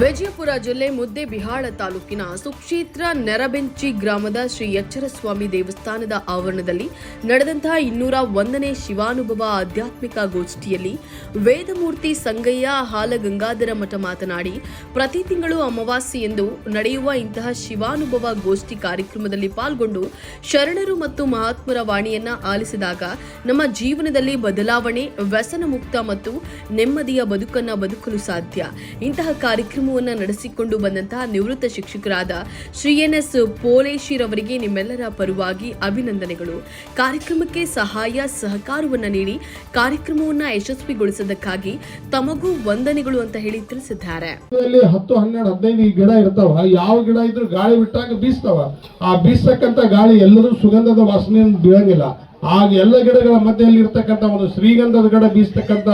ವಿಜಯಪುರ ಜಿಲ್ಲೆ ಮುದ್ದೇಬಿಹಾಳ ತಾಲೂಕಿನ ಸುಕ್ಷೇತ್ರ ನೆರಬೆಂಚಿ ಗ್ರಾಮದ ಶ್ರೀ ಎಚ್ಚರಸ್ವಾಮಿ ದೇವಸ್ಥಾನದ ಆವರಣದಲ್ಲಿ ನಡೆದಂತಹ ಇನ್ನೂರ ಒಂದನೇ ಶಿವಾನುಭವ ಆಧ್ಯಾತ್ಮಿಕ ಗೋಷ್ಠಿಯಲ್ಲಿ ವೇದಮೂರ್ತಿ ಸಂಗಯ್ಯ ಹಾಲಗಂಗಾಧರ ಮಠ ಮಾತನಾಡಿ, ಪ್ರತಿ ತಿಂಗಳು ಅಮಾವಾಸ್ಯೆಯೆಂದು ನಡೆಯುವ ಇಂತಹ ಶಿವಾನುಭವ ಗೋಷ್ಠಿ ಕಾರ್ಯಕ್ರಮದಲ್ಲಿ ಪಾಲ್ಗೊಂಡು ಶರಣರು ಮತ್ತು ಮಹಾತ್ಮರ ವಾಣಿಯನ್ನ ಆಲಿಸಿದಾಗ ನಮ್ಮ ಜೀವನದಲ್ಲಿ ಬದಲಾವಣೆ ವ್ಯಸನ ಮುಕ್ತ ಮತ್ತು ನೆಮ್ಮದಿಯ ಬದುಕನ್ನ ಬದುಕಲು ಸಾಧ್ಯ. ಇಂತಹ ಕಾರ್ಯಕ್ರಮವನ್ನು ನಡೆಸಿಕೊಂಡು ಬಂದಂತಹ ನಿವೃತ್ತ ಶಿಕ್ಷಕರಾದ ಶ್ರೀ ಎನ್ ಎಸ್ ಪೋಲೇಶಿರವರಿಗೆ ನಿಮ್ಮೆಲ್ಲರ ಪರವಾಗಿ ಅಭಿನಂದನೆಗಳು. ಕಾರ್ಯಕ್ರಮಕ್ಕೆ ಸಹಾಯ, ಸಹಕಾರವನ್ನು ನೀಡಿ, ಕಾರ್ಯಕ್ರಮವನ್ನ ಯಶಸ್ವಿಗೊಳಿಸೋದಕ್ಕಾಗಿ ತಮಗೂ ವಂದನೆಗಳು ಅಂತ ಹೇಳಿ ತಿಳಿಸಿದ್ದಾರೆ. ಹತ್ತು, ಹನ್ನೆರಡು, ಹದಿನೈದು ಗಿಡ ಇರ್ತಾವ. ಯಾವ ಗಿಡ ಇದ್ರು ಗಾಳಿ ಬಿಟ್ಟಾಗ ಬೀಸ್ತಾವ. ಆ ಬೀಸ್ತಕ್ಕಂತ ಗಾಳಿ ಎಲ್ಲರೂ ಸುಗಂಧದ ವಾಸನೆ ಬೀಳಂಗಿಲ್ಲ. ಆಗ ಎಲ್ಲ ಗಿಡಗಳ ಮಧ್ಯದಲ್ಲಿ ಇರ್ತಕ್ಕಂಥ ಒಂದು ಶ್ರೀಗಂಧದ ಗಿಡ ಬೀಸ್ತಕ್ಕಂಥ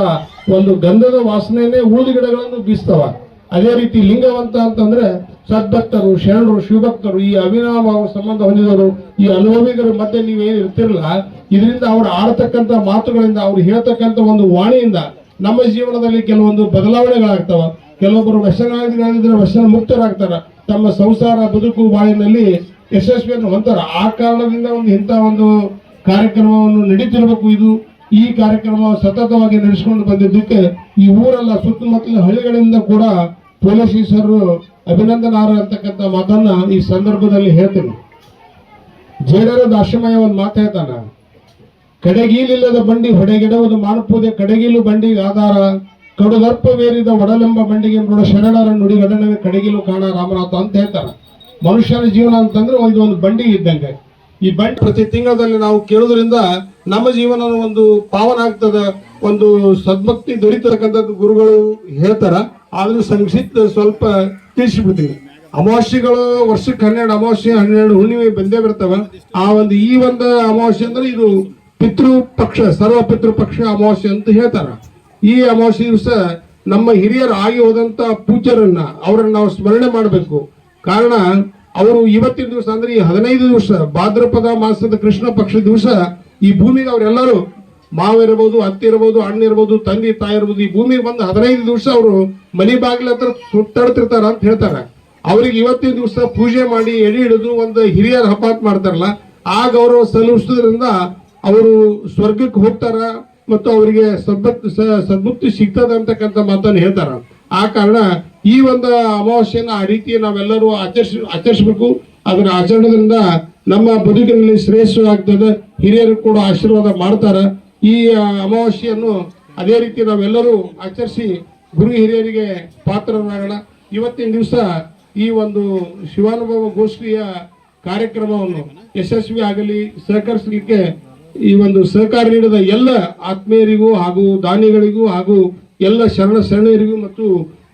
ಒಂದು ಗಂಧದ ವಾಸನೆನೇ ಉಳಿದ ಗಿಡಗಳನ್ನು ಬೀಸ್ತಾವ. ಅದೇ ರೀತಿ ಲಿಂಗವಂತ ಅಂತಂದ್ರೆ ಸದ್ಭಕ್ತರು, ಶರಣರು, ಶಿವಭಕ್ತರು, ಈ ಅವಿನಾಮ ಸಂಬಂಧ ಹೊಂದಿದವರು, ಈ ಅನುಭವಿಗರ ಮಧ್ಯೆ ನೀವೇನು ಇರ್ತಿರಲ್ಲ ಇದರಿಂದ ಅವರು ಆಡತಕ್ಕಂತ ಮಾತುಗಳಿಂದ, ಅವ್ರು ಹೇಳ್ತಕ್ಕಂತ ಒಂದು ವಾಣಿಯಿಂದ ನಮ್ಮ ಜೀವನದಲ್ಲಿ ಕೆಲವೊಂದು ಬದಲಾವಣೆಗಳಾಗ್ತಾವ. ಕೆಲವೊಬ್ಬರು ವ್ಯಸನಾಗಿದ್ರೆ ವ್ಯಸನ ಮುಕ್ತರಾಗ್ತಾರ. ತಮ್ಮ ಸಂಸಾರ ಬದುಕು ಬಾಯಿನಲ್ಲಿ ಯಶಸ್ವಿಯನ್ನು ಹೊಂತಾರ ಆ ಕಾರಣದಿಂದ ಒಂದು ಇಂಥ ಒಂದು ಕಾರ್ಯಕ್ರಮವನ್ನು ನಡೀತಿರ್ಬೇಕು ಇದು. ಈ ಕಾರ್ಯಕ್ರಮ ಸತತವಾಗಿ ನಡೆಸಿಕೊಂಡು ಬಂದಿದ್ದಕ್ಕೆ ಈ ಊರೆಲ್ಲ ಸುತ್ತಮುತ್ತಲಿನ ಹಳ್ಳಿಗಳಿಂದ ಕೂಡ ಪೊಲೀಸರು ಅಭಿನಂದನಾರ ಅಂತಕ್ಕಂಥ ಮಾತನ್ನ ಈ ಸಂದರ್ಭದಲ್ಲಿ ಹೇಳ್ತೀನಿ. ಜೇಡರ ದಾಶಮಯ ಒಂದು ಮಾತು ಹೇಳ್ತಾನ, ಕಡೆಗೀಲಿಲ್ಲದ ಬಂಡಿ ಹೊಡೆಗೆಡವುದು ಮಾನಪೂದೆ, ಕಡೆಗೀಲು ಬಂಡಿಗೆ ಆಧಾರ, ಕಡುದರ್ಪವೇರಿದ ಒಡಲೆಂಬ ಬಂಡಿಗೆ ನೋಡ ಶರಣರ ನುಡಿ ಗಡನವೇ ಕಡೆಗೀಲು ಕಾಣ ರಾಮನಾಥ ಅಂತ ಹೇಳ್ತಾರ. ಮನುಷ್ಯನ ಜೀವನ ಅಂತಂದ್ರೆ ಒಂದು ಒಂದು ಬಂಡಿ ಇದ್ದಂಗೆ. ಈ ಬಂಟ್ ಪ್ರತಿ ತಿಂಗಳಲ್ಲಿ ನಾವು ಕೇಳೋದ್ರಿಂದ ನಮ್ಮ ಜೀವನ ಒಂದು ಪಾವನ ಆಗ್ತದ, ಒಂದು ಸದ್ಭಕ್ತಿ ದೊರೀತಕ್ಕಂಥದ್ದು ಗುರುಗಳು ಹೇಳ್ತಾರ. ಆದ್ರೂ ಸಂಕ್ಷಿಪ್ತ ಸ್ವಲ್ಪ ತಿಳಿಸಿಬಿಡ್ತೀನಿ. ಅಮಾವಾಸ್ಯೆಗಳು ವರ್ಷಕ್ಕೆ ಹನ್ನೆರಡು, ಅಮಾವಾಸ್ಯೆ ಹನ್ನೆರಡು ಹುಣ್ಣಿಮೆ ಬಂದೇ ಬರ್ತಾವ. ಆ ಒಂದು ಈ ಒಂದು ಅಮಾವಾಸ್ಯೆ ಅಂದ್ರೆ ಇದು ಪಿತೃ ಪಕ್ಷ, ಸರ್ವ ಪಿತೃ ಪಕ್ಷ ಅಮಾವಾಸ್ಯೆ ಅಂತ ಹೇಳ್ತಾರ. ಈ ಅಮಾವಾಸ್ಯೆ ದಿವಸ ನಮ್ಮ ಹಿರಿಯರು ಆಗಿ ಹೋದಂತ ಪೂಜ್ಯರನ್ನ, ಅವರನ್ನ ನಾವು ಸ್ಮರಣೆ ಮಾಡಬೇಕು. ಕಾರಣ ಅವರು ಇವತ್ತಿನ ದಿವಸ ಅಂದ್ರೆ ಈ ಹದಿನೈದು ದಿವಸ, ಭಾದ್ರಪದ ಮಾಸದ ಕೃಷ್ಣ ಪಕ್ಷ ದಿವಸ, ಈ ಭೂಮಿಗೆ ಅವರೆಲ್ಲರೂ ಮಾವ ಇರಬಹುದು ಅತ್ತೆ ಇರಬಹುದು ಅಣ್ಣ ಇರಬಹುದು ತಂದೆ, ತಾಯಿ ಇರಬಹುದು ಈ ಭೂಮಿಗೆ ಬಂದು ಹದಿನೈದು ದಿವಸ ಅವರು ಮನೆ ಬಾಗಿಲ ಹತ್ರ ಸುತ್ತಾಡ್ತಿರ್ತಾರ ಅಂತ ಹೇಳ್ತಾರೆ. ಅವ್ರಿಗೆ ಇವತ್ತಿನ ದಿವಸ ಪೂಜೆ ಮಾಡಿ ಎಡಿ ಹಿಡಿದು ಒಂದು ಹಿರಿಯರ ಅಂತ ಮಾಡ್ತಾರಲ್ಲ, ಆ ಗೌರವ ಸಲ್ಲಿಸೋದ್ರಿಂದ ಅವರು ಸ್ವರ್ಗಕ್ಕೆ ಹೋಗ್ತಾರ ಮತ್ತು ಅವರಿಗೆ ಸದ್ಭಕ್ತಿ ಸಿಗ್ತದ ಅಂತಕ್ಕಂಥ ಮಾತನ್ನು ಹೇಳ್ತಾರ. ಆ ಕಾರಣ ಈ ಒಂದು ಅಮಾವಾಸ್ಯೆಯನ್ನು ಆ ರೀತಿ ನಾವೆಲ್ಲರೂ ಆಚರಿಸ, ಆಚರಿಸಬೇಕು. ಅದನ್ನ ಆಚರಣೆಯಿಂದ ನಮ್ಮ ಬದುಕಿನಲ್ಲಿ ಶ್ರೇಷ್ಠವಾಗ್ತದೆ ಹಿರಿಯರು ಕೂಡ ಆಶೀರ್ವಾದ ಮಾಡ್ತಾರೆ. ಈ ಅಮಾವಾಸ್ಯೆಯನ್ನು ಅದೇ ರೀತಿ ನಾವೆಲ್ಲರೂ ಆಚರಿಸಿ ಗುರು ಹಿರಿಯರಿಗೆ ಪಾತ್ರರಾಗೋಣ. ಇವತ್ತಿನ ದಿವಸ ಈ ಒಂದು ಶಿವಾನುಭವ ಗೋಷ್ಠಿಯ ಕಾರ್ಯಕ್ರಮವನ್ನು ಯಶಸ್ವಿ ಆಗಲಿ, ಸಹಕರಿಸಲಿಕ್ಕೆ ಈ ಒಂದು ಸಹಕಾರ ನೀಡಿದ ಎಲ್ಲ ಆತ್ಮೀಯರಿಗೂ ಹಾಗೂ ದಾನಿಗಳಿಗೂ ಹಾಗೂ ಎಲ್ಲ ಶರಣ ಶರಣರಿಗೂ ಮತ್ತು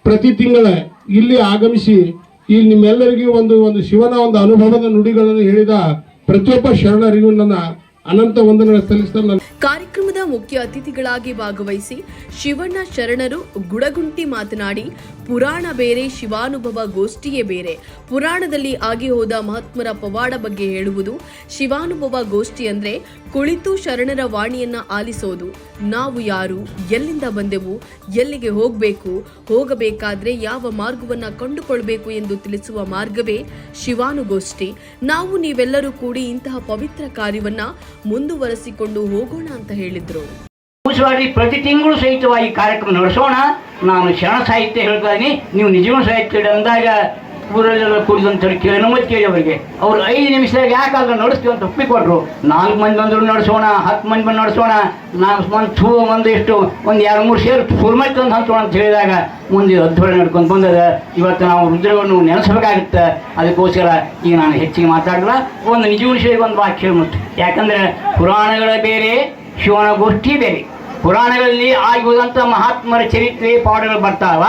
ಪ್ರತಿ ತಿಂಗಳ ಇಲ್ಲಿ ಆಗಮಿಸಿ ಇಲ್ಲಿ ನಿಮ್ಮೆಲ್ಲರಿಗೂ ಒಂದು ಒಂದು ಶಿವನ ಒಂದು ಅನುಭವದ ನುಡಿಗಳನ್ನು ಹೇಳಿದ ಪ್ರತಿಯೊಬ್ಬ ಶರಣರಿಗೂ ನನ್ನ ಅನಂತ ವಂದನೆ ಸಲ್ಲಿಸ್ತಾ ಕಾರ್ಯಕ್ರಮದ ಮುಖ್ಯ ಅತಿಥಿಗಳಾಗಿ ಭಾಗವಹಿಸಿ ಶಿವಣ್ಣ ಶರಣರು ಗುಡಗುಂಟಿ ಮಾತನಾಡಿ, ಪುರಾಣ ಬೇರೆ, ಶಿವಾನುಭವ ಗೋಷ್ಠಿಯೇ ಬೇರೆ. ಪುರಾಣದಲ್ಲಿ ಆಗಿ ಹೋದ ಮಹಾತ್ಮರ ಪವಾಡ ಬಗ್ಗೆ ಹೇಳುವುದು, ಶಿವಾನುಭವ ಗೋಷ್ಠಿ ಅಂದ್ರೆ ಕುಳಿತು ಶರಣರ ವಾಣಿಯನ್ನ ಆಲಿಸೋದು. ನಾವು ಯಾರು? ಎಲ್ಲಿಂದ ಬಂದೆವು? ಎಲ್ಲಿಗೆ ಹೋಗಬೇಕು? ಹೋಗಬೇಕಾದ್ರೆ ಯಾವ ಮಾರ್ಗವನ್ನ ಕಂಡುಕೊಳ್ಬೇಕು ಎಂದು ತಿಳಿಸುವ ಮಾರ್ಗವೇ ಶಿವಾನುಗೋಷ್ಠಿ. ನಾವು ನೀವೆಲ್ಲರೂ ಕೂಡಿ ಇಂತಹ ಪವಿತ್ರ ಕಾರ್ಯವನ್ನ ಮುಂದುವರೆಸಿಕೊಂಡು ಹೋಗೋಣ ಅಂತ ಹೇಳಿದ್ರು. ಪ್ರತಿ ತಿಂಗಳು ಸಹಿತವಾಗಿ ಕಾರ್ಯಕ್ರಮ ನಡೆಸೋಣ. ನಾನು ಶರಣ ಸಾಹಿತ್ಯ ಹೇಳ್ತಾ ನೀವು ನಿಜವೂ ಸಾಹಿತ್ಯ ಅಂದಾಗ ಊರಲ್ಲೆಲ್ಲ ಹೇಳಿ ಕೇಳಿ ನಮ್ಮದು ಕೇಳಿ ಅವರಿಗೆ. ಅವ್ರು ಐದು ನಿಮಿಷದಾಗ ಯಾಕೆ ಅದನ್ನ ನಡೆಸ್ತೀವಿ ಅಂತ ಒಪ್ಪಿಕೊಟ್ರು ನಾಲ್ಕು ಮಂದಿ ಬಂದರು ನಡೆಸೋಣ, ಹತ್ತು ಮಂದಿ ಬಂದು ನಡೆಸೋಣ, ನಾಲ್ಕು ಮಂದಿ ಥೂ ಮಂದಿ ಎಷ್ಟು ಒಂದು ಎರಡು, ಮೂರು ಸೇರು ಫುರ್ಮೈತ್ ತಂದು ಹಂಚೋಣ ಅಂತ ಹೇಳಿದಾಗ ಮುಂದೆ ಅದ್ಭುತ ನಡ್ಕೊಂಡು ಬಂದದ. ಇವತ್ತು ನಾವು ರುದ್ರವನ್ನು ನೆನೆಸಬೇಕಾಗುತ್ತೆ. ಅದಕ್ಕೋಸ್ಕರ ಈಗ ನಾನು ಹೆಚ್ಚಿಗೆ ಮಾತಾಡಲ್ಲ, ಒಂದು ನಿಜ ವಿಷಯ ಒಂದು ವಾಕ್ಯ ಹೇಳ್ಬಿಟ್ಟು ಯಾಕಂದ್ರೆ ಪುರಾಣಗಳ ಬೇರೆ, ಶಿವನ ಗೋಷ್ಠಿ ಬೇರೆ. ಪುರಾಣಗಳಲ್ಲಿ ಆಗಿ ಹೋದಂಥ ಮಹಾತ್ಮರ ಚರಿತ್ರೆ ಪಾಠಗಳು ಬರ್ತಾವ.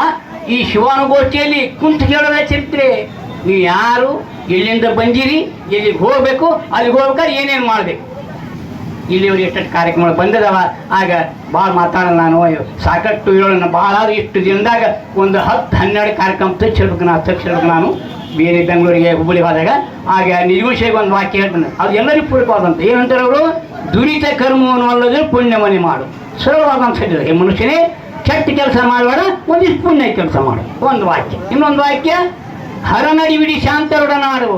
ಈ ಶಿವಾನುಗೋಷ್ಠಿಯಲ್ಲಿ ಕುಂತು ಕೇಳೋದ ಚರಿತ್ರೆ. ನೀವು ಯಾರು, ಎಲ್ಲಿಂದ ಬಂದಿರಿ, ಎಲ್ಲಿಗೆ ಹೋಗಬೇಕು, ಅಲ್ಲಿಗೆ ಹೋಗ್ಬೇಕಾದ್ರೆ ಏನೇನು ಮಾಡಬೇಕು? ಇಲ್ಲಿವರೆಗೆ ಎಷ್ಟು ಕಾರ್ಯಕ್ರಮಗಳು ಬಂದಿದಾವ. ಆಗ ಭಾಳ ಮಾತಾಡೋಣ ನಾನು ಸಾಕಷ್ಟು ಹೇಳೋಣ ಭಾಳ ಇಷ್ಟು ದಿನದಾಗ ಒಂದು ಹತ್ತು, ಹನ್ನೆರಡು ಕಾರ್ಯಕ್ರಮ ತಚ್ಚಿರ್ಬೇಕು ನಾನು ತಚ್ಚಿರ್ಬೇಕು ನಾನು. ಬೇರೆ ಬೆಂಗಳೂರಿಗೆ ಹುಬ್ಬಳ್ಳಿ ಹೋದಾಗ. ಆಗ ನಿರ್ವಿಷಯಕ್ಕೆ ಒಂದು ವಾಕ್ಯ ಹೇಳ್ತಾನೆ. ಅದು ಎಲ್ಲರಿಗೂ ಏನು ಏನಂತಾರೆ ಅವರು? ದುರಿತ ಕರ್ಮವನ್ನು ಅಲ್ಲದೆ ಪುಣ್ಯವನ್ನೇ ಮಾಡು ಸರಳವಾದಂಥ ಮನುಷ್ಯನೇ ಕೆಟ್ಟ ಕೆಲಸ ಮಾಡಬೇಡ ಒಂದಿಷ್ಟು ಪುಣ್ಯ ಕೆಲಸ ಮಾಡು. ಒಂದು ವಾಕ್ಯ. ಇನ್ನೊಂದು ವಾಕ್ಯ, ಹರನಡಿ ಬಿಡಿ ಶಾಂತರೊಡನಾಡು.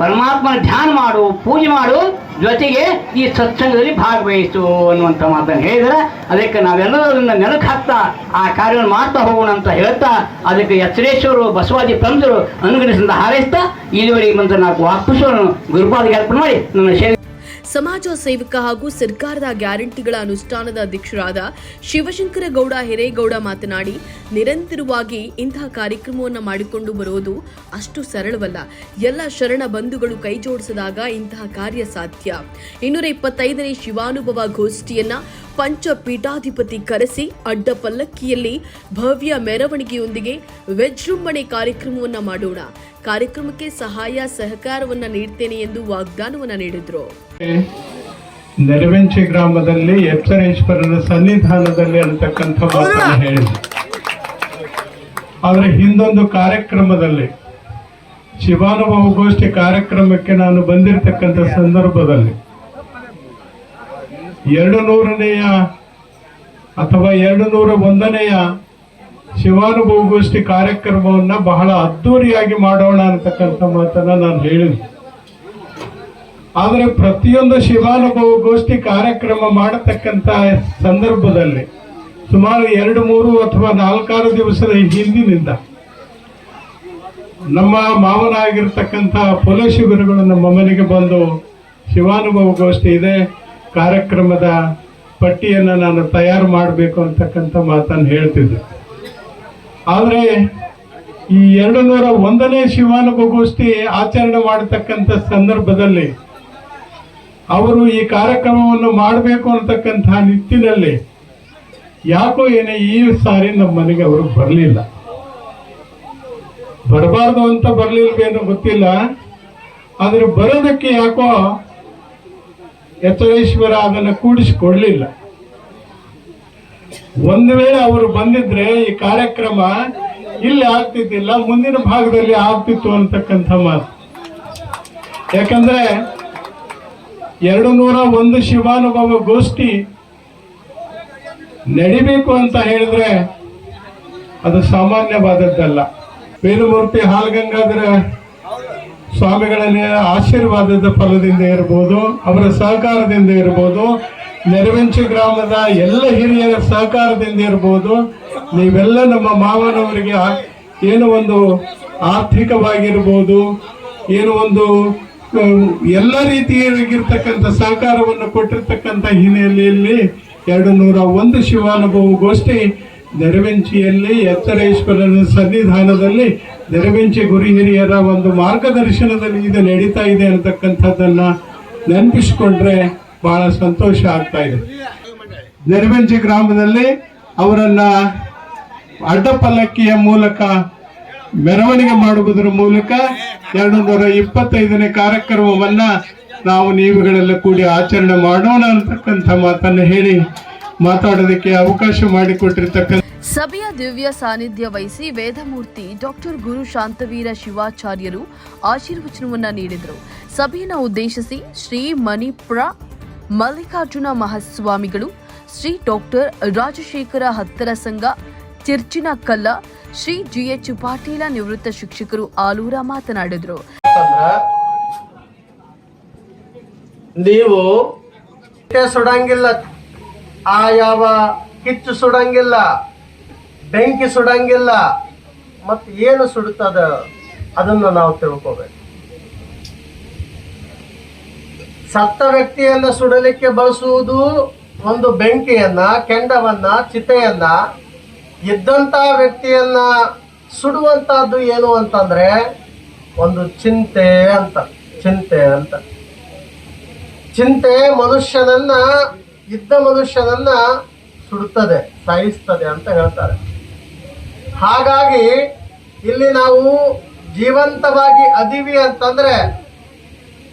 ಪರಮಾತ್ಮನ ಧ್ಯಾನ ಮಾಡು, ಪೂಜೆ ಮಾಡು, ಜೊತೆಗೆ ಈ ಸತ್ಸಂಗದಲ್ಲಿ ಭಾಗವಹಿಸು ಅನ್ನುವಂಥ ಮಾತನ್ನು ಹೇಳಿದರೆ ಅದಕ್ಕೆ ನಾವೆಲ್ಲರೂ ಅದನ್ನ ನೆಲಕ್ಕೆ ಹಾಕ್ತಾ, ಆ ಕಾರ್ಯವನ್ನು ಮಾಡ್ತಾ ಹೋಗೋಣ ಅಂತ ಹೇಳ್ತಾ, ಅದಕ್ಕೆ ಎಚ್ಚರೇಶ್ವರು ಬಸವಾದಿ ಪ್ರಮುಖರು ಅನುಗ್ರಹಿಸಿದ ಹಾರೈಸ್ತಾ, ಇದುವರೆಗೆ ಬಂದ ನಾಲ್ಕು ವಾಕ್ಪುಷವನ್ನು ಗುರುಪಾದಿಗೆ ಅರ್ಪಣೆ ಮಾಡಿ ನನ್ನ ಸೇವೆ ಸಮಾಜ ಸೇವಕ ಹಾಗೂ ಸರ್ಕಾರದ ಗ್ಯಾರಂಟಿಗಳ ಅನುಷ್ಠಾನದ ಅಧ್ಯಕ್ಷರಾದ ಶಿವಶಂಕರ ಗೌಡ, ಹಿರೇಗೌಡ ಮಾತನಾಡಿ, ನಿರಂತರವಾಗಿ ಇಂತಹ ಕಾರ್ಯಕ್ರಮವನ್ನು ಮಾಡಿಕೊಂಡು ಬರುವುದು ಅಷ್ಟು ಸರಳವಲ್ಲ. ಎಲ್ಲ ಶರಣ ಬಂಧುಗಳು ಕೈಜೋಡಿಸಿದಾಗ ಇಂತಹ ಕಾರ್ಯ ಸಾಧ್ಯ. ಇನ್ನೂರ ಇಪ್ಪತ್ತೈದನೇ ಶಿವಾನುಭವ ಗೋಷ್ಠಿಯನ್ನ ಪಂಚ ಪೀಠಾಧಿಪತಿ ಕರೆಸಿ ಅಡ್ಡ ಪಲ್ಲಕ್ಕಿಯಲ್ಲಿ ಭವ್ಯ ಮೆರವಣಿಗೆಯೊಂದಿಗೆ ವಿಜೃಂಭಣೆ ಕಾರ್ಯಕ್ರಮವನ್ನು ಮಾಡೋಣ. ಕಾರ್ಯಕ್ರಮಕ್ಕೆ ಸಹಾಯ ಸಹಕಾರವನ್ನು ನೀಡ್ತೇನೆ ಎಂದು ವಾಗ್ದಾನವನ್ನ ನೀಡಿದ್ರು. ನೆರವೆಂಚಿ ಗ್ರಾಮದಲ್ಲಿ ಎಚ್ಚರೇಶ್ವರನ ಸನ್ನಿಧಾನದಲ್ಲಿ ಅಂತಕ್ಕಂಥ ಮಾತನ್ನು ಹೇಳಿದೆ ಆದರೆ ಹಿಂದೊಂದು ಕಾರ್ಯಕ್ರಮದಲ್ಲಿ ಶಿವಾನುಭವ ಗೋಷ್ಠಿ ಕಾರ್ಯಕ್ರಮಕ್ಕೆ ನಾನು ಬಂದಿರತಕ್ಕಂಥ ಸಂದರ್ಭದಲ್ಲಿ ಎರಡು ನೂರನೆಯ ಅಥವಾ ಎರಡು ನೂರ ಒಂದನೆಯ ಶಿವಾನುಭವ ಗೋಷ್ಠಿ ಕಾರ್ಯಕ್ರಮವನ್ನ ಬಹಳ ಅದ್ದೂರಿಯಾಗಿ ಮಾಡೋಣ ಅಂತಕ್ಕಂಥ ಮಾತನ್ನ ನಾನು ಹೇಳಿದೆ. ಆದರೆ ಪ್ರತಿಯೊಂದು ಶಿವಾನುಭವ ಗೋಷ್ಠಿ ಕಾರ್ಯಕ್ರಮ ಮಾಡತಕ್ಕಂತ ಸಂದರ್ಭದಲ್ಲಿ ಸುಮಾರು ಎರಡು, ಮೂರು ಅಥವಾ ನಾಲ್ಕಾರು ದಿವಸದ ಹಿಂದಿನಿಂದ ನಮ್ಮ ಮಾವನಾಗಿರ್ತಕ್ಕಂಥ ಪುಲಶಿಬಿರುಗಳು ನಮ್ಮ ಮನೆಗೆ ಬಂದು ಶಿವಾನುಭವ ಗೋಷ್ಠಿ ಇದೆ. ಕಾರ್ಯಕ್ರಮದ ಪಟ್ಟಿಯನ್ನು ನಾನು ತಯಾರು ಮಾಡಬೇಕು ಅಂತಕ್ಕಂಥ ಮಾತನ್ನು ಹೇಳ್ತಿದ್ದೆ. ಆದರೆ ಈ ಎರಡು ನೂರ ಒಂದನೇ ಶಿವಾನುಭವ ಗೋಷ್ಠಿ ಆಚರಣೆ ಮಾಡತಕ್ಕಂಥ ಸಂದರ್ಭದಲ್ಲಿ ಅವರು ಈ ಕಾರ್ಯಕ್ರಮವನ್ನು ಮಾಡಬೇಕು ಅನ್ನತಕ್ಕಂಥ ನಿಟ್ಟಿನಲ್ಲಿ ಯಾಕೋ ಏನೇ ಈ ಸಾರಿ ನಮ್ಮ ಮನೆಗೆ ಅವರು ಬರಲಿಲ್ಲ. ಬರಬಾರ್ದು ಅಂತ ಬರ್ಲಿಲ್ವೇನೋ ಗೊತ್ತಿಲ್ಲ. ಆದರೆ ಬರೋದಕ್ಕೆ ಯಾಕೋ ಎಚ್ಚರೇಶ್ವರ ಅದನ್ನು ಕೂಡಿಸಿಕೊಡ್ಲಿಲ್ಲ. ಒಂದು ವೇಳೆ ಅವರು ಬಂದಿದ್ರೆ ಈ ಕಾರ್ಯಕ್ರಮ ಇಲ್ಲಿ ಆಗ್ತಿದ್ದಿಲ್ಲ, ಮುಂದಿನ ಭಾಗದಲ್ಲಿ ಆಗ್ತಿತ್ತು ಅಂತಕ್ಕಂಥ ಮಾತು. ಯಾಕಂದ್ರೆ ಎರಡು ನೂರ ಒಂದು ಶಿವಾನುಭವ ಗೋಷ್ಠಿ ನಡಿಬೇಕು ಅಂತ ಹೇಳಿದ್ರೆ ಅದು ಸಾಮಾನ್ಯವಾದದ್ದಲ್ಲ. ವೇದಮೂರ್ತಿ ಹಾಲ್ಗಂಗಾಧರ ಸ್ವಾಮಿಗಳಲ್ಲಿ ಆಶೀರ್ವಾದದ ಫಲದಿಂದ ಇರ್ಬೋದು, ಅವರ ಸಹಕಾರದಿಂದ ಇರಬಹುದು ನೆರವೆಂಚಿ ಗ್ರಾಮದ ಎಲ್ಲ ಹಿರಿಯರ ಸಹಕಾರದಿಂದ ಇರ್ಬೋದು. ನೀವೆಲ್ಲ ನಮ್ಮ ಮಾವನವರಿಗೆ ಏನೋ ಒಂದು ಆರ್ಥಿಕವಾಗಿರ್ಬೋದು, ಏನು ಒಂದು ಎಲ್ಲ ರೀತಿಯಾಗಿರ್ತಕ್ಕಂಥ ಸಹಕಾರವನ್ನು ಕೊಟ್ಟಿರ್ತಕ್ಕಂಥ ಹಿನ್ನೆಲೆಯಲ್ಲಿ ಎರಡು ನೂರ ಒಂದು ಶಿವಾನುಭವ ಗೋಷ್ಠಿ ನೆರವೆಂಚಿಯಲ್ಲಿ ಎತ್ತರೇಶ್ವರನ ಸನ್ನಿಧಾನದಲ್ಲಿ ನೆರವೆಂಚಿ ಗುರು ಹಿರಿಯರ ಒಂದು ಮಾರ್ಗದರ್ಶನದಲ್ಲಿ ಇದು ನಡೀತಾ ಇದೆ ಅಂತಕ್ಕಂಥದ್ದನ್ನ ನೆನಪಿಸ್ಕೊಂಡ್ರೆ ಬಹಳ ಸಂತೋಷ ಆಗ್ತಾ ಇದೆ. ನೆರವಂಜಿ ಗ್ರಾಮದಲ್ಲಿ ಅವರನ್ನ ಅಡ್ಡಪಲ್ಲಕ್ಕಿಯ ಮೂಲಕ ಮೆರವಣಿಗೆ ಮಾಡುವುದರ ಮೂಲಕ ಎರಡು ನೂರ ಇಪ್ಪತ್ತೈದನೇ ಕಾರ್ಯಕ್ರಮವನ್ನ ನಾವು ನೀವುಗಳೆಲ್ಲ ಕೂಡಿ ಆಚರಣೆ ಮಾಡೋಣ ಅಂತಕ್ಕಂಥ ಮಾತನ್ನು ಹೇಳಿ ಮಾತಾಡೋದಕ್ಕೆ ಅವಕಾಶ ಮಾಡಿಕೊಟ್ಟಿರ್ತಕ್ಕಂಥ ಸಭೆಯ ದಿವ್ಯ ಸಾನ್ನಿಧ್ಯ ವಹಿಸಿ ವೇದಮೂರ್ತಿ ಡಾಕ್ಟರ್ ಗುರು ಶಾಂತವೀರ ಶಿವಾಚಾರ್ಯರು ಆಶೀರ್ವಚನವನ್ನ ನೀಡಿದರು. ಸಭೆಯನ್ನು ಉದ್ದೇಶಿಸಿ ಶ್ರೀ ಮಣಿಪುರ ಮಲ್ಲಿಕಾರ್ಜುನ ಮಹಾಸ್ವಾಮಿಗಳು, ಶ್ರೀ ಡಾಕ್ಟರ್ ರಾಜಶೇಖರ ಹತ್ತರ ಸಂಘ, ಚಿರ್ಚಿನ ಕಲ್ಲ, ಶ್ರೀ ಜಿಎಚ್ ಪಾಟೀಲ ನಿವೃತ್ತ ಶಿಕ್ಷಕರು ಆಲೂರ ಮಾತನಾಡಿದರು. ನೀವು ಸುಡಂಗಿಲ್ಲ ಆ ಯಾವ ಕಿಚ್ಚು ಸುಡಂಗಿಲ್ಲ, ಬೆಂಕಿ ಸುಡಂಗಿಲ್ಲ, ಮತ್ತೆ ಏನು ಸುಡುತ್ತದ, ಅದನ್ನು ನಾವು ತಿಳ್ಕೋಬೇಕು. ಸತ್ತ ವ್ಯಕ್ತಿಯನ್ನ ಸುಡಲಿಕ್ಕೆ ಬಳಸುವುದು ಒಂದು ಬೆಂಕಿಯನ್ನ, ಕೆಂಡವನ್ನ ಚಿತೆಯನ್ನ ಇದ್ದಂತ ವ್ಯಕ್ತಿಯನ್ನ ಸುಡುವಂತಹದ್ದು ಏನು ಅಂತಂದ್ರೆ ಒಂದು ಚಿಂತೆ ಅಂತ ಚಿಂತೆ ಅಂತ. ಚಿಂತೆ ಮನುಷ್ಯನನ್ನ, ಇದ್ದ ಮನುಷ್ಯನನ್ನ ಸುಡುತ್ತದೆ, ಸಾಯಿಸ್ತದೆ ಅಂತ ಹೇಳ್ತಾರೆ. ಹಾಗಾಗಿ ಇಲ್ಲಿ ನಾವು ಜೀವಂತವಾಗಿ ಅದೀವಿ ಅಂತಂದ್ರೆ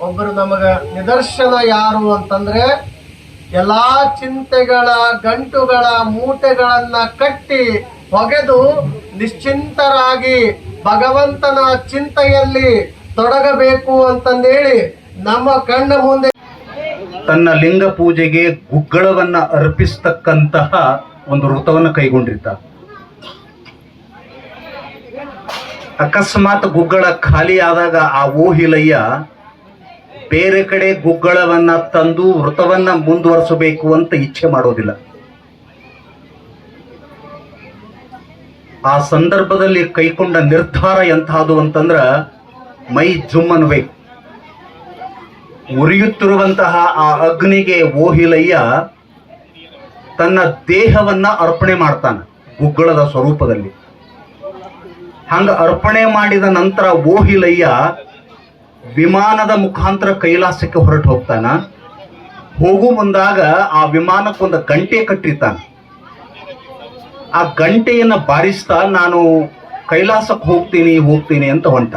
ಒಬ್ಬರು ನಮಗ ನಿದರ್ಶನ ಯಾರು ಅಂತಂದ್ರೆ ಎಲ್ಲಾ ಚಿಂತೆಗಳ, ಗಂಟುಗಳ, ಮೂಟೆಗಳನ್ನ ಕಟ್ಟಿ ಒಗೆದು ನಿಶ್ಚಿಂತರಾಗಿ ಭಗವಂತನ ಚಿಂತೆಯಲ್ಲಿ ತೊಡಗಬೇಕು ಅಂತಂದೇಳಿ ನಮ್ಮ ಕಣ್ಣ ಮುಂದೆ ತನ್ನ ಲಿಂಗ ಪೂಜೆಗೆ ಗುಗ್ಗಳವನ್ನ ಅರ್ಪಿಸ್ತಕ್ಕಂತಹ ಒಂದು ವೃತವನ್ನು ಕೈಗೊಂಡಿದ್ದ. ಅಕಸ್ಮಾತ್ ಗುಗ್ಗಳ ಖಾಲಿ ಆದಾಗ ಆ ಓಹಿಲಯ್ಯ ಬೇರೆ ಕಡೆ ಗುಗ್ಗಳವನ್ನ ತಂದು ವೃತವನ್ನ ಮುಂದುವರಿಸಬೇಕು ಅಂತ ಇಚ್ಛೆ ಮಾಡೋದಿಲ್ಲ. ಆ ಸಂದರ್ಭದಲ್ಲಿ ಕೈಕೊಂಡ ನಿರ್ಧಾರ ಎಂತಹದು ಅಂತಂದ್ರ ಮೈ ಜುಮ್ಮನ್ವೆ. ಉರಿಯುತ್ತಿರುವಂತಹ ಆ ಅಗ್ನಿಗೆ ಓಹಿಲಯ್ಯ ತನ್ನ ದೇಹವನ್ನ ಅರ್ಪಣೆ ಮಾಡ್ತಾನೆ ಗುಗ್ಗಳದ ಸ್ವರೂಪದಲ್ಲಿ. ಹಂಗ ಅರ್ಪಣೆ ಮಾಡಿದ ನಂತರ ಓಹಿಲಯ್ಯ ವಿಮಾನದ ಮುಖಾಂತರ ಕೈಲಾಸಕ್ಕೆ ಹೊರಟು ಹೋಗ್ತಾನ. ಹೋಗು ಮುಂದಾಗ ಆ ವಿಮಾನಕ್ಕೊಂದು ಗಂಟೆ ಕಟ್ಟಿರ್ತಾನೆ. ಆ ಗಂಟೆಯನ್ನು ಬಾರಿಸ್ತಾ ನಾನು ಕೈಲಾಸಕ್ಕೆ ಹೋಗ್ತೀನಿ ಹೋಗ್ತೀನಿ ಅಂತ ಹೊಂಟ.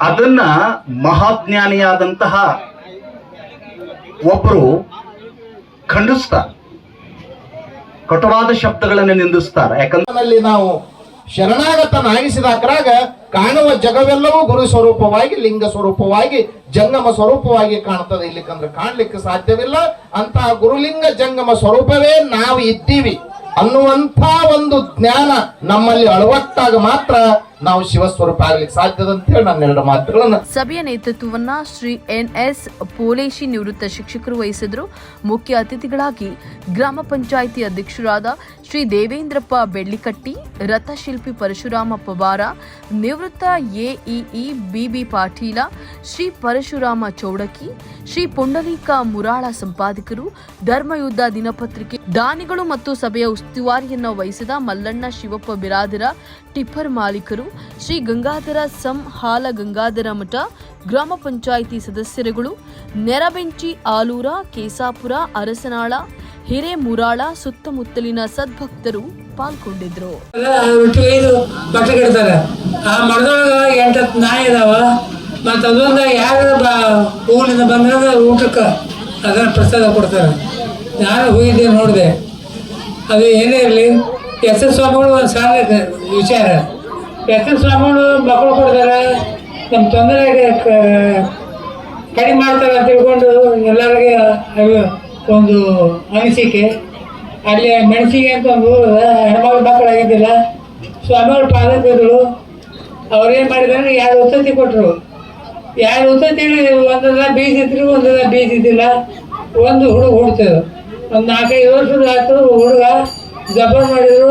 ಅದನ್ನ ಮಹಾಜ್ಞಾನಿಯಾದಂತಹ ಒಬ್ಬರು ಖಂಡಿಸ್ತಾರೆ ಕಟುವಾದ ಶಬ್ದಗಳನ್ನು ನಿಂದಿಸ್ತಾರೆ. ಯಾಕಂದ್ರೆ ನಾವು ಶರಣಾಗತನಾಗಿಸಿದಾಕರಾಗ ಕಾಣುವ ಜಗವೆಲ್ಲವೂ ಗುರು ಸ್ವರೂಪವಾಗಿ, ಲಿಂಗ ಸ್ವರೂಪವಾಗಿ, ಜಂಗಮ ಸ್ವರೂಪವಾಗಿ ಕಾಣ್ತದೆ. ಇಲ್ಲಿಕಂದ್ರೆ ಕಾಣ್ಲಿಕ್ಕೆ ಸಾಧ್ಯವಿಲ್ಲ. ಅಂತಹ ಗುರುಲಿಂಗ ಜಂಗಮ ಸ್ವರೂಪವೇ ನಾವು ಇದ್ದೀವಿ ಅನ್ನುವಂಥ ಒಂದು ಜ್ಞಾನ ನಮ್ಮಲ್ಲಿ ಅಳವಟ್ಟಾಗ ಮಾತ್ರ ನಾವು ಶಿವಸ್ವರೂಪ ಆಗ್ಲಿಕ್ಕೆ ಸಾಧ್ಯದ ಅಂತ ಹೇಳಿ ನಾನು ಎರಡು ಮಾತುಗಳನ್ನ ಸಭೆಯ ನೇತೃತ್ವವನ್ನ ಶ್ರೀ ಎನ್ ಎಸ್ ಪೋಲೇಶಿ ನಿವೃತ್ತ ಶಿಕ್ಷಕರು ವಹಿಸಿದ್ರು. ಮುಖ್ಯ ಅತಿಥಿಗಳಾಗಿ ಗ್ರಾಮ ಪಂಚಾಯಿತಿ ಅಧ್ಯಕ್ಷರಾದ ಶ್ರೀ ದೇವೇಂದ್ರಪ್ಪ ಬೆಳ್ಳಿಕಟ್ಟಿ, ರಥಶಿಲ್ಪಿ ಪರಶುರಾಮ ಪವಾರ, ನಿವೃತ್ತ AEE B B Patil, Shri Parashurama Chowdaki, Shri Pundalika Murala ಸಂಪಾದಕರು, Dharmayuddha ದಿನಪತ್ರಿಕೆ ದಾನಿಗಳು ಮತ್ತು ಸಭೆಯ ಉಸ್ತುವಾರಿಯನ್ನು ವಹಿಸಿದ ಮಲ್ಲಣ್ಣ ಶಿವಪ್ಪ ಬಿರಾದರ, ಟಿಪ್ಪರ್ ಮಾಲೀಕರು ಶ್ರೀ ಗಂಗಾಧರ ಸಂ ಹಾಲ ಗಂಗಾಧರ ಮಠ, ಗ್ರಾಮ ಪಂಚಾಯಿತಿ ಸದಸ್ಯರುಗಳು, ನೆರಬೆಂಚಿ ಆಲೂರ, ಕೇಸಾಪುರ, ಅರಸನಾಳ, ಹಿರೇಮುರಾಳ ಸುತ್ತಮುತ್ತಲಿನ ಸದ್ಭಕ್ತರು ಪಾಲ್ಗೊಂಡಿದ್ರು ಒಟ್ಟಿಗೆ ಇದು ಬಟ್ಟೆ ಆ ಮರದೊಳಗೆ ಎಂಟತ್ತು ನಾಯಿ ಇದಾವ ಮತ್ತು ಅದೊಂದು ಯಾರು ಊರಿನಿಂದ ಬಂದ್ರೆ ಊಟಕ್ಕೆ ಅದನ್ನು ಪ್ರಸಾದ ಕೊಡ್ತಾರೆ. ನಾನು ಹೋಗಿದ್ದೆ ನೋಡಿದೆ. ಅದು ಏನೇ ಇರಲಿ, ಎಸ್ ಎಸ್ ಸ್ವಾಮಿಗಳು ಒಂದು ಸಣ್ಣ ವಿಚಾರ. ಎಸ್ ಸಾಮಾನು ಸ್ವಾಮಿಗಳು ಮಕ್ಕಳು ಕೊಡ್ತಾರೆ. ನಮ್ಮ ತೊಂದರೆ ಕಡಿಮೆ ಮಾಡ್ತಾರೆ ಅಂತ ತಿಳ್ಕೊಂಡು ಎಲ್ಲರಿಗೆ ಒಂದು ಅನಿಸಿಕೆ. ಅಲ್ಲಿ ಮೆಣಸಿಗೆ ಅಂತ ಒಂದು ಹೆಣ್ಮಗಳು ಮಕ್ಕಳಾಗಿದ್ದಿಲ್ಲ ಸ್ವಾಮಿಗಳು ಪಾದಕ್ಕೆ ಹೋದ್ರು ಅವ್ರೇನು ಮಾಡಿದ್ರೆ ಎರಡು ವಸತಿ ಕೊಟ್ಟರು ಎರಡು ವಸತಿ ಒಂದಲ್ಲ ಬೀಜ ಇದ್ರು ಒಂದದ ಬೀಜ ಇದ್ದಿಲ್ಲ ಒಂದು ಹುಡುಗ ಹುಡ್ತಿದ್ರು ಒಂದು ನಾಲ್ಕೈದು ವರ್ಷದ ಆಯ್ತು ಹುಡುಗ ಜಬರ್ ಮಾಡಿದ್ರು.